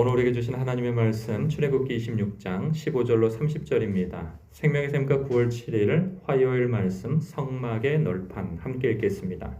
오늘 우리에게 주신 하나님의 말씀 출애굽기 26장 15절로 30절입니다. 생명의 샘과 9월 7일 화요일 말씀 성막의 널판 함께 읽겠습니다.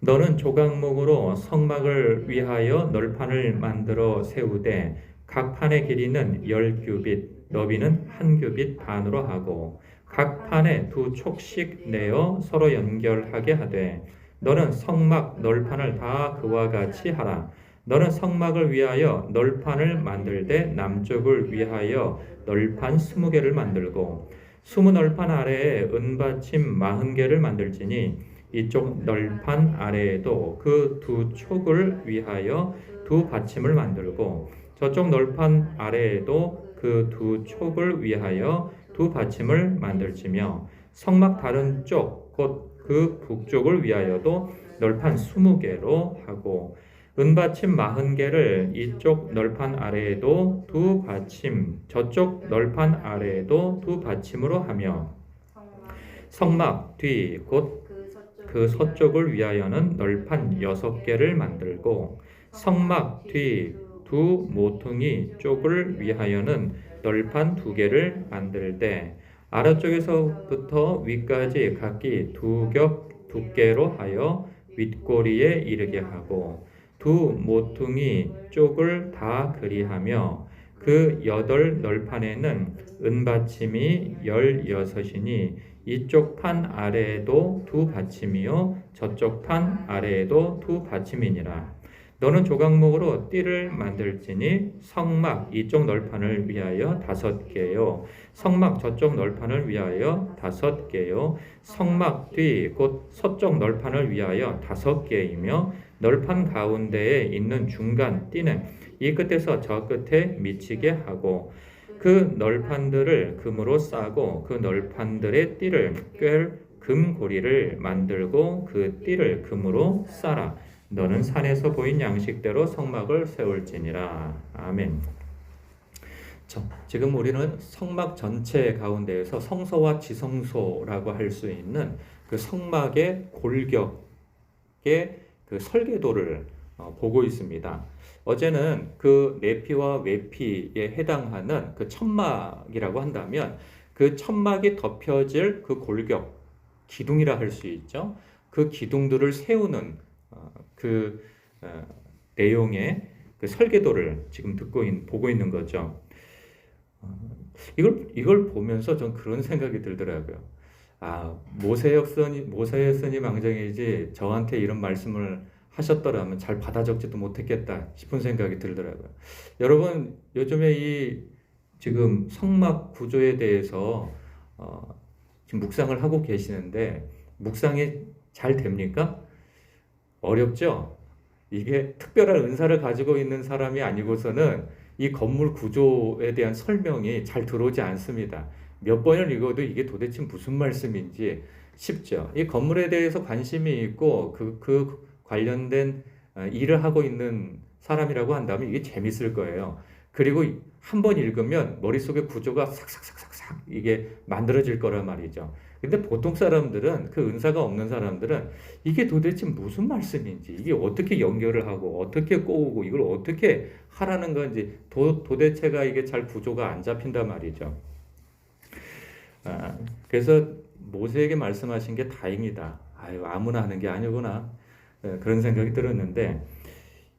너는 조각목으로 성막을 위하여 널판을 만들어 세우되 각 판의 길이는 열 규빗, 너비는 한 규빗 반으로 하고 각 판에 두 촉씩 내어 서로 연결하게 하되 너는 성막 널판을 다 그와 같이 하라. 너는 성막을 위하여 널판을 만들되 남쪽을 위하여 널판 스무 개를 만들고 스무 널판 아래에 은받침 마흔 개를 만들지니 이쪽 널판 아래에도 그 두 촉을 위하여 두 받침을 만들고 저쪽 널판 아래에도 그 두 촉을 위하여 두 받침을 만들지며 성막 다른 쪽 곧 그 북쪽을 위하여도 널판 스무 개로 하고 은받침 마흔 개를 이쪽 널판 아래에도 두 받침, 저쪽 널판 아래에도 두 받침으로 하며 성막 뒤 곧 그 서쪽을 위하여는 널판 여섯 개를 만들고 성막 뒤 두 모퉁이 쪽을 위하여는 널판 두 개를 만들되 아래쪽에서부터 위까지 각기 두 겹 두께로 하여 윗꼬리에 이르게 하고 두 모퉁이 쪽을 다 그리하며 그 여덟 널판에는 은받침이 열여섯이니 이쪽 판 아래에도 두 받침이요 저쪽 판 아래에도 두 받침이니라 너는 조각목으로 띠를 만들지니 성막 이쪽 널판을 위하여 다섯 개요 성막 저쪽 널판을 위하여 다섯 개요 성막 뒤 곧 서쪽 널판을 위하여 다섯 개이며 널판 가운데에 있는 중간 띠는 이 끝에서 저 끝에 미치게 하고 그 널판들을 금으로 싸고 그 널판들의 띠를 꿰 금고리를 만들고 그 띠를 금으로 싸라. 너는 산에서 보인 양식대로 성막을 세울지니라. 아멘. 자, 지금 우리는 성막 전체 가운데에서 성소와 지성소라고 할 수 있는 그 성막의 골격의 그 설계도를 어, 보고 있습니다. 어제는 그 내피와 외피에 해당하는 그 천막이라고 한다면 그 천막이 덮여질 그 골격 기둥이라 할 수 있죠. 그 기둥들을 세우는 어, 그 어, 내용의 그 설계도를 지금 듣고 있, 보고 있는 거죠. 이걸 이걸 보면서 전 그런 생각이 들더라고요. 아 모세 역 선이 모세의 스님 왕정이지 저한테 이런 말씀을 하셨더라면 잘 받아 적지도 못했겠다 싶은 생각이 들더라고요. 여러분 요즘에 이 지금 성막 구조에 대해서 어, 지금 묵상을 하고 계시는데 묵상이 잘 됩니까? 어렵죠? 이게 특별한 은사를 가지고 있는 사람이 아니고서는 이 건물 구조에 대한 설명이 잘 들어오지 않습니다. 몇 번을 읽어도 이게 도대체 무슨 말씀인지 쉽죠. 이 건물에 대해서 관심이 있고 그, 그 관련된 어, 일을 하고 있는 사람이라고 한다면 이게 재밌을 거예요. 그리고 한 번 읽으면 머릿속에 구조가 싹싹싹싹싹 이게 만들어질 거란 말이죠. 근데 보통 사람들은 그 은사가 없는 사람들은 이게 도대체 무슨 말씀인지 이게 어떻게 연결을 하고 어떻게 꼬우고 이걸 어떻게 하라는 건지 도, 도대체가 이게 잘 구조가 안 잡힌단 말이죠. 아, 그래서 모세에게 말씀하신 게 다행이다. 아유 아무나 하는 게 아니구나. 네, 그런 생각이 들었는데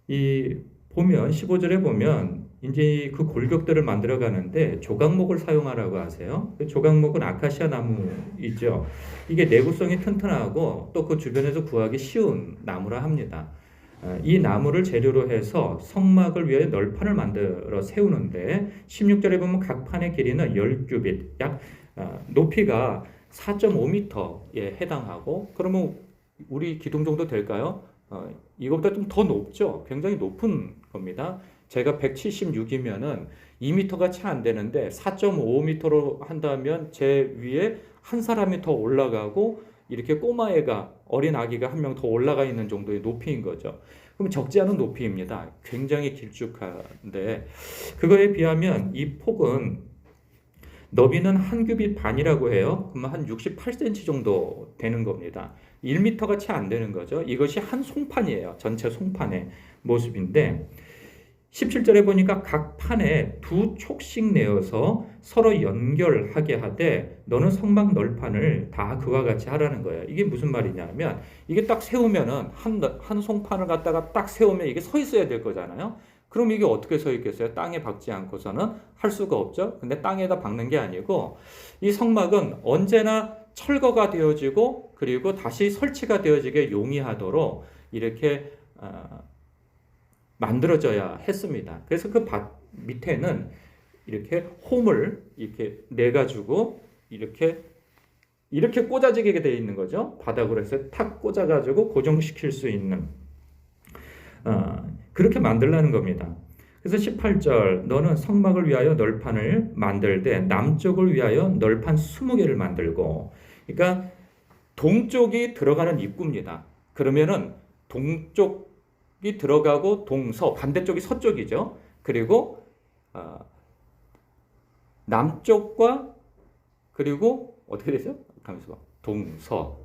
이 보면 15절에 보면 이제 그 골격들을 만들어 가는데 조각목을 사용하라고 하세요. 그 조각목은 아카시아 나무이죠. 이게 내구성이 튼튼하고 또 그 주변에서 구하기 쉬운 나무라 합니다. 아, 이 나무를 재료로 해서 성막을 위해 널판을 만들어 세우는데 16절에 보면 각 판의 길이는 10규빗, 약 아, 높이가 4.5m에 해당하고 그러면 우리 기둥 정도 될까요? 어, 이것보다 좀 더 높죠. 굉장히 높은 겁니다. 제가 176이면은 2m가 채 안 되는데 4.5m로 한다면 제 위에 한 사람이 더 올라가고 이렇게 꼬마애가 어린 아기가 한 명 더 올라가 있는 정도의 높이인 거죠. 그럼 적지 않은 높이입니다. 굉장히 길쭉한데 그거에 비하면 이 폭은 너비는 한 규빗 반이라고 해요. 그러면 한 68cm 정도 되는 겁니다. 1m가 채 안 되는 거죠. 이것이 한 송판이에요. 전체 송판의 모습인데 17절에 보니까 각 판에 두 촉씩 내어서 서로 연결하게 하되 너는 성막 널판을 다 그와 같이 하라는 거예요. 이게 무슨 말이냐면 이게 딱 세우면은 한, 한 송판을 갖다가 딱 세우면 이게 서 있어야 될 거잖아요. 그럼 이게 어떻게 서 있겠어요? 땅에 박지 않고서는 할 수가 없죠. 근데 땅에다 박는 게 아니고 이 성막은 언제나 철거가 되어지고 그리고 다시 설치가 되어지게 용이하도록 이렇게 어, 만들어져야 했습니다. 그래서 그 밭 밑에는 이렇게 홈을 이렇게 내 가지고 이렇게 이렇게 꽂아지게 되어 있는 거죠. 바닥으로 해서 탁 꽂아가지고 고정시킬 수 있는 어, 그렇게 만들라는 겁니다. 그래서 18절 너는 성막을 위하여 널판을 만들 때 남쪽을 위하여 널판 20개를 만들고 그러니까 동쪽이 들어가는 입구입니다. 그러면은 동쪽 이 들어가고 동서 반대쪽이 서쪽이죠. 그리고 어, 남쪽과 그리고 어떻게 되죠? 가면서 동서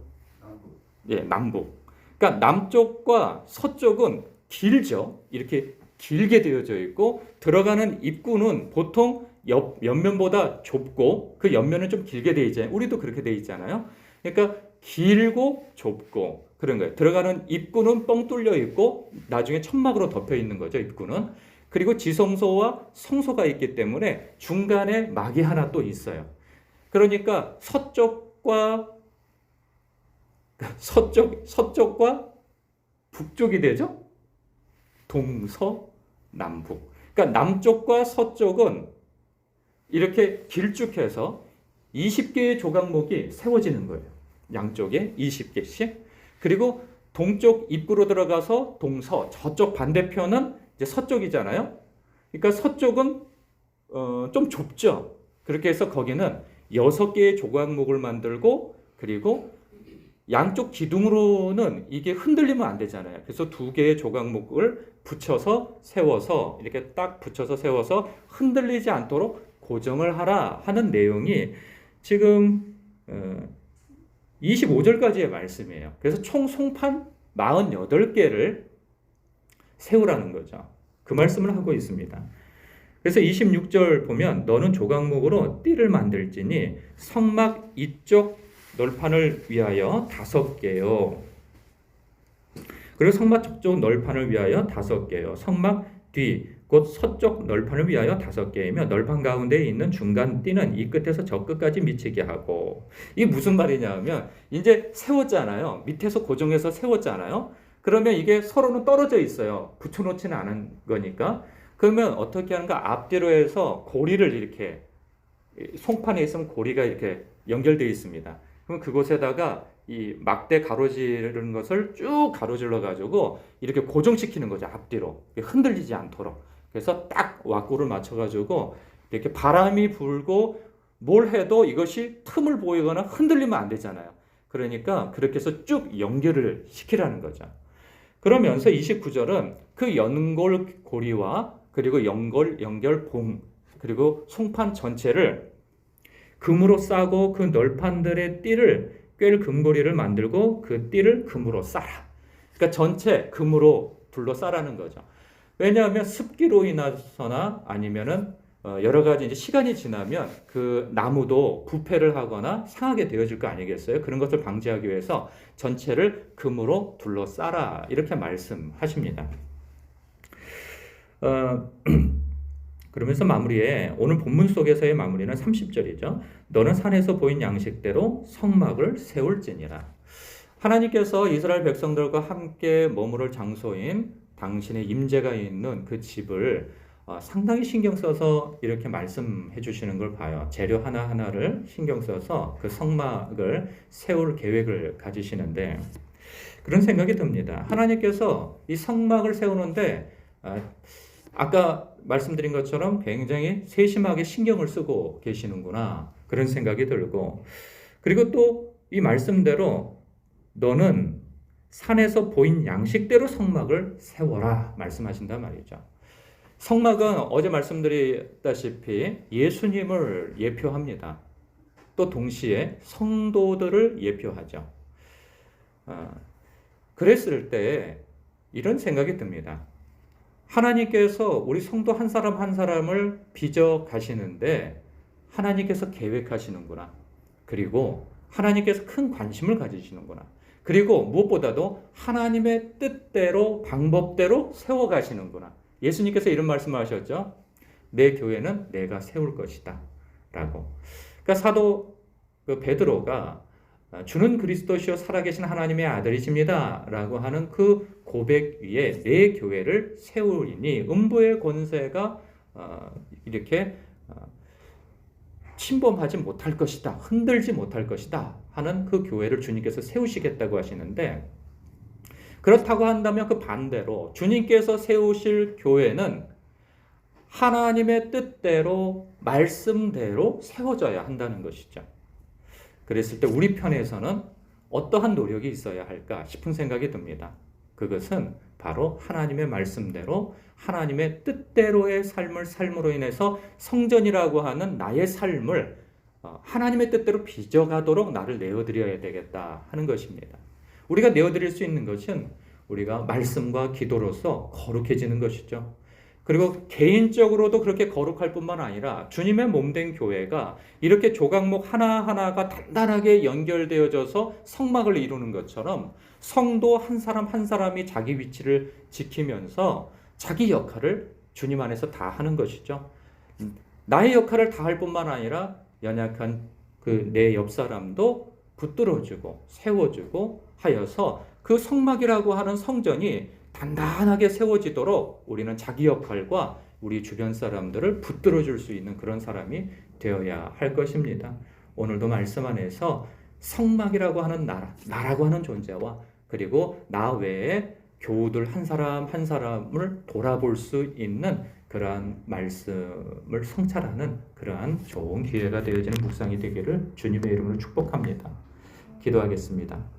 예 남북. 그러니까 남쪽과 서쪽은 길죠. 이렇게 길게 되어져 있고 들어가는 입구는 보통 옆 옆면보다 좁고 그 옆면은 좀 길게 돼 있잖아요. 우리도 그렇게 돼 있잖아요. 그러니까 길고 좁고 그런 거예요. 들어가는 입구는 뻥 뚫려 있고 나중에 천막으로 덮여 있는 거죠. 입구는 그리고 지성소와 성소가 있기 때문에 중간에 막이 하나 또 있어요. 그러니까 서쪽과 서쪽 서쪽과 북쪽이 되죠. 동서 남북. 그러니까 남쪽과 서쪽은 이렇게 길쭉해서 20개의 조각목이 세워지는 거예요. 양쪽에 20개씩. 그리고 동쪽 입구로 들어가서 동서, 저쪽 반대편은 이제 서쪽이잖아요. 그러니까 서쪽은 어, 좀 좁죠. 그렇게 해서 거기는 6개의 조각목을 만들고 그리고 양쪽 기둥으로는 이게 흔들리면 안 되잖아요. 그래서 두 개의 조각목을 붙여서 세워서 이렇게 딱 붙여서 세워서 흔들리지 않도록 고정을 하라 하는 내용이 지금 25절까지의 말씀이에요. 그래서 총 송판 48개를 세우라는 거죠. 그 말씀을 하고 있습니다. 그래서 26절 보면 너는 조각목으로 띠를 만들지니 성막 이쪽 널판을 위하여 다섯 개요. 그리고 성막 쪽 널판을 위하여 다섯 개요. 성막 뒤, 곧 서쪽 널판을 위하여 다섯 개이며 널판 가운데에 있는 중간 띠는 이 끝에서 저 끝까지 미치게 하고 이게 무슨 말이냐면 이제 세웠잖아요. 밑에서 고정해서 세웠잖아요. 그러면 이게 서로는 떨어져 있어요. 붙여놓지는 않은 거니까. 그러면 어떻게 하는가? 앞뒤로 해서 고리를 이렇게 송판에 있으면 고리가 이렇게 연결되어 있습니다. 그럼 그곳에다가 이 막대 가로지르는 것을 쭉 가로질러 가지고 이렇게 고정시키는 거죠 앞뒤로 흔들리지 않도록 그래서 딱 왁구를 맞춰 가지고 이렇게 바람이 불고 뭘 해도 이것이 틈을 보이거나 흔들리면 안 되잖아요 그러니까 그렇게 해서 쭉 연결을 시키라는 거죠 그러면서 29절은 그 연골 고리와 그리고 연골 연결 봉 그리고 송판 전체를 금으로 싸고 그 널판들의 띠를 꿰를 금고리를 만들고 그 띠를 금으로 싸라. 그러니까 전체 금으로 둘러 싸라는 거죠. 왜냐하면 습기로 인해서나 아니면은 어, 여러 가지 이제 시간이 지나면 그 나무도 부패를 하거나 상하게 되어질 거 아니겠어요? 그런 것을 방지하기 위해서 전체를 금으로 둘러 싸라 이렇게 말씀하십니다. 어, 그러면서 마무리에 오늘 본문 속에서의 마무리는 30절이죠. 너는 산에서 보인 양식대로 성막을 세울지니라. 하나님께서 이스라엘 백성들과 함께 머무를 장소인 당신의 임재가 있는 그 집을 어, 상당히 신경 써서 이렇게 말씀해 주시는 걸 봐요. 재료 하나하나를 신경 써서 그 성막을 세울 계획을 가지시는데 그런 생각이 듭니다. 하나님께서 이 성막을 세우는데 아, 아까 말씀드린 것처럼 굉장히 세심하게 신경을 쓰고 계시는구나. 그런 생각이 들고. 그리고 또 이 말씀대로 너는 산에서 보인 양식대로 성막을 세워라. 말씀하신단 말이죠. 성막은 어제 말씀드렸다시피 예수님을 예표합니다. 또 동시에 성도들을 예표하죠. 어, 그랬을 때 이런 생각이 듭니다. 하나님께서 우리 성도 한 사람 한 사람을 빚어 가시는데 하나님께서 계획하시는구나. 그리고 하나님께서 큰 관심을 가지시는구나. 그리고 무엇보다도 하나님의 뜻대로 방법대로 세워 가시는구나. 예수님께서 이런 말씀을 하셨죠. 내 교회는 내가 세울 것이다. 라고. 그러니까 사도 그 베드로가 주는 그리스도시요 살아계신 하나님의 아들이십니다. 라고 하는 그 고백 위에 내 교회를 세우리니 음부의 권세가 어, 이렇게 어, 침범하지 못할 것이다. 흔들지 못할 것이다. 하는 그 교회를 주님께서 세우시겠다고 하시는데 그렇다고 한다면 그 반대로 주님께서 세우실 교회는 하나님의 뜻대로 말씀대로 세워져야 한다는 것이죠. 그랬을 때 우리 편에서는 어떠한 노력이 있어야 할까 싶은 생각이 듭니다. 그것은 바로 하나님의 말씀대로 하나님의 뜻대로의 삶을 삶으로 인해서 성전이라고 하는 나의 삶을 어, 하나님의 뜻대로 빚어가도록 나를 내어드려야 되겠다 하는 것입니다. 우리가 내어드릴 수 있는 것은 우리가 말씀과 기도로서 거룩해지는 것이죠. 그리고 개인적으로도 그렇게 거룩할 뿐만 아니라 주님의 몸된 교회가 이렇게 조각목 하나하나가 단단하게 연결되어져서 성막을 이루는 것처럼 성도 한 사람 한 사람이 자기 위치를 지키면서 자기 역할을 주님 안에서 다 하는 것이죠. 나의 역할을 다 할 뿐만 아니라 연약한 그 내 옆 사람도 붙들어주고 세워주고 하여서 그 성막이라고 하는 성전이 단단하게 세워지도록 우리는 자기 역할과 우리 주변 사람들을 붙들어 줄 수 있는 그런 사람이 되어야 할 것입니다. 오늘도 말씀 안에서 성막이라고 하는 나라, 나라고 하는 존재와 그리고 나 외에 교우들 한 사람 한 사람을 돌아볼 수 있는 그러한 말씀을 성찰하는 그러한 좋은 기회가 되어지는 묵상이 되기를 주님의 이름으로 축복합니다. 기도하겠습니다.